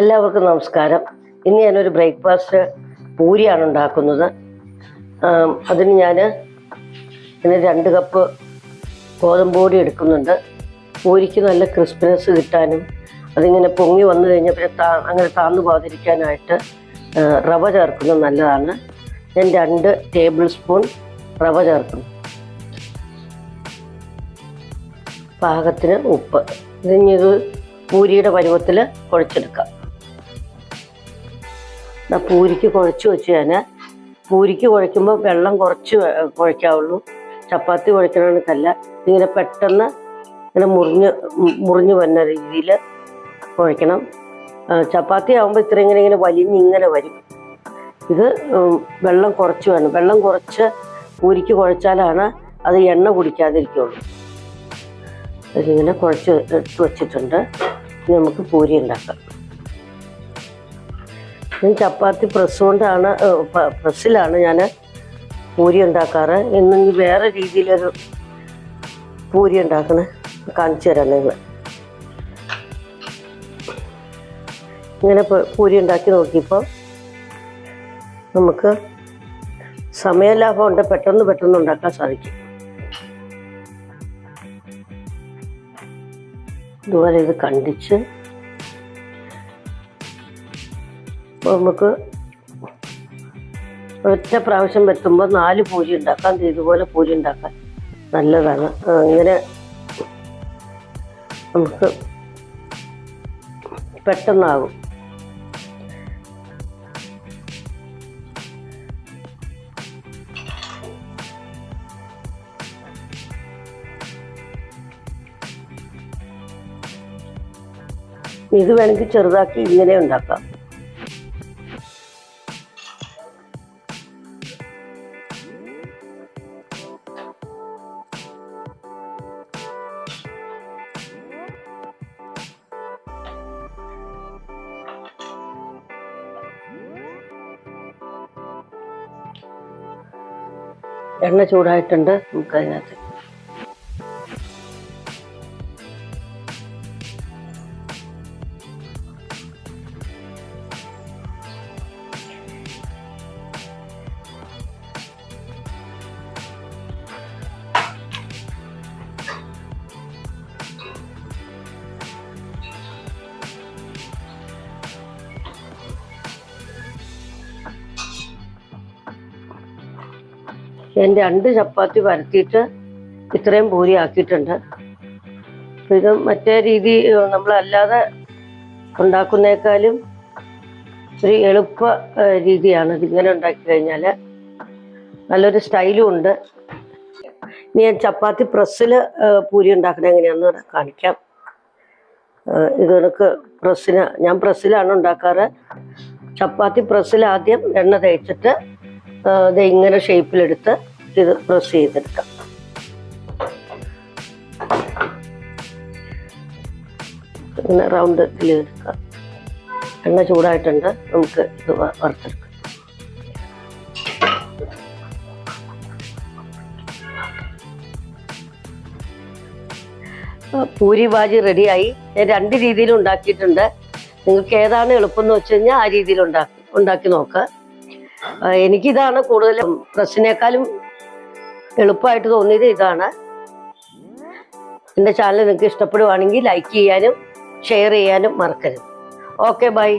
എല്ലാവർക്കും നമസ്കാരം. ഇന്ന് ഞാനൊരു ബ്രേക്ക്ഫാസ്റ്റ് പൂരിയാണ് ഉണ്ടാക്കുന്നത്. അതിന് ഞാൻ ഇന്ന് രണ്ട് കപ്പ് ഗോതമ്പ് പൊടി എടുക്കുന്നുണ്ട്. പൂരിക്ക് നല്ല ക്രിസ്പിനെസ് കിട്ടാനും അതിങ്ങനെ പൊങ്ങി വന്നു കഴിഞ്ഞാൽ പിന്നെ താ അങ്ങനെ താന്നു പോകാതിരിക്കാനായിട്ട് റവ ചേർക്കുന്നത് നല്ലതാണ്. ഞാൻ രണ്ട് ടേബിൾ സ്പൂൺ റവ ചേർക്കുന്നു. പാകത്തിന് ഉപ്പ്. ഇതിനി ഇത് പൂരിയുടെ പരുവത്തിൽ കുഴച്ചെടുക്കാം. പൂരിക്ക് കുഴച്ച് വെച്ച് ഞാൻ. പൂരിക്ക് കുഴയ്ക്കുമ്പോൾ വെള്ളം കുറച്ച് കുഴയ്ക്കാവുള്ളൂ. ചപ്പാത്തി കുഴയ്ക്കണമെന്നല്ല ഇങ്ങനെ പെട്ടെന്ന് ഇങ്ങനെ മുറിഞ്ഞ് മുറിഞ്ഞു വരുന്ന രീതിയിൽ കുഴയ്ക്കണം. ചപ്പാത്തി ആകുമ്പോൾ ഇത്ര ഇങ്ങനെ ഇങ്ങനെ വലിഞ്ഞ് ഇങ്ങനെ വരും. ഇത് വെള്ളം കുറച്ച് വേണം. വെള്ളം കുറച്ച് പൂരിക്ക് കുഴച്ചാലാണ് അത് എണ്ണ കുടിക്കാതിരിക്കുള്ളൂ. അതിങ്ങനെ കുഴച്ച് വെച്ചിട്ടുണ്ട്. നമുക്ക് പൂരി ഉണ്ടാക്കാം. ഞാൻ ചപ്പാത്തി പ്രസ് കൊണ്ടാണ് പ്രസ്സിലാണ് ഞാൻ പൂരി ഉണ്ടാക്കാറ് ഇന്നെങ്കിൽ വേറെ രീതിയിലൊരു പൂരി ഉണ്ടാക്കണേ കാണിച്ചു തരാം നിങ്ങൾ ഇങ്ങനെ പൂരി ഉണ്ടാക്കി നോക്കിയപ്പോൾ നമുക്ക് സമയലാഭം ഉണ്ട് പെട്ടെന്ന് പെട്ടെന്ന് ഉണ്ടാക്കാൻ സാധിക്കും. ഇതുപോലെ ഇത് കണ്ടിച്ച് അപ്പോൾ നമുക്ക് ഒറ്റ പ്രാവശ്യം വെട്ടുമ്പോൾ നാല് പൂജ ഉണ്ടാക്കാം ഇതുപോലെ പൂജ ഉണ്ടാക്കാൻ നല്ലതാണ്. അങ്ങനെ നമുക്ക് പെട്ടെന്നാകും. ഇത് വേണമെങ്കിൽ ചെറുതാക്കി ഇങ്ങനെ ഉണ്ടാക്കാം. എണ്ണ ചൂടായിട്ടുണ്ട്. നമുക്ക് ഞാൻ രണ്ട് ചപ്പാത്തി പരത്തിയിട്ട് ഇത്രയും പൂരി ആക്കിയിട്ടുണ്ട് ഇത് മറ്റേ രീതി നമ്മളല്ലാതെ ഉണ്ടാക്കുന്നേക്കാളും ഒരു എളുപ്പ രീതിയാണ് ഇതിങ്ങനെ ഉണ്ടാക്കി കഴിഞ്ഞാൽ നല്ലൊരു സ്റ്റൈലും ഉണ്ട്. ഇനി ഞാൻ ചപ്പാത്തി പ്രസ്സിൽ പൂരി ഉണ്ടാക്കുന്നത് എങ്ങനെയാണെന്ന് കാണിക്കാം. ഇത് കണക്ക് പ്രസ്സിന് ഞാൻ പ്രസ്സിലാണ് ഉണ്ടാക്കാറ്. ചപ്പാത്തി പ്രസ്സിൽ ആദ്യം എണ്ണ തേച്ചിട്ട് ഇത് ഇങ്ങനെ ഷേപ്പിലെടുത്ത് ഇത് പ്രസ് ചെയ്തെടുക്കാം. ഇങ്ങനെ റൗണ്ട് ഇതിലെടുക്കാം. എണ്ണ ചൂടായിട്ടുണ്ട് നമുക്ക് ഇത് വറുത്തെടുക്കാം. പൂരി ബാജി റെഡിയായി. ഞാൻ രണ്ട് രീതിയിൽ ഉണ്ടാക്കിയിട്ടുണ്ട്. നിങ്ങൾക്ക് ഏതാണ് എളുപ്പം എന്ന് വെച്ച് കഴിഞ്ഞാൽ ആ രീതിയിൽ ഉണ്ടാക്കി ഉണ്ടാക്കി നോക്കുക എനിക്കിതാണ് കൂടുതലും പ്രശ്നേക്കാളും എളുപ്പമായിട്ട് തോന്നിയത് ഇതാണ്. എന്റെ ചാനൽ നിങ്ങൾക്ക് ഇഷ്ടപ്പെടുവാണെങ്കിൽ ലൈക്ക് ചെയ്യാനും ഷെയർ ചെയ്യാനും മറക്കരുത്. Okay bye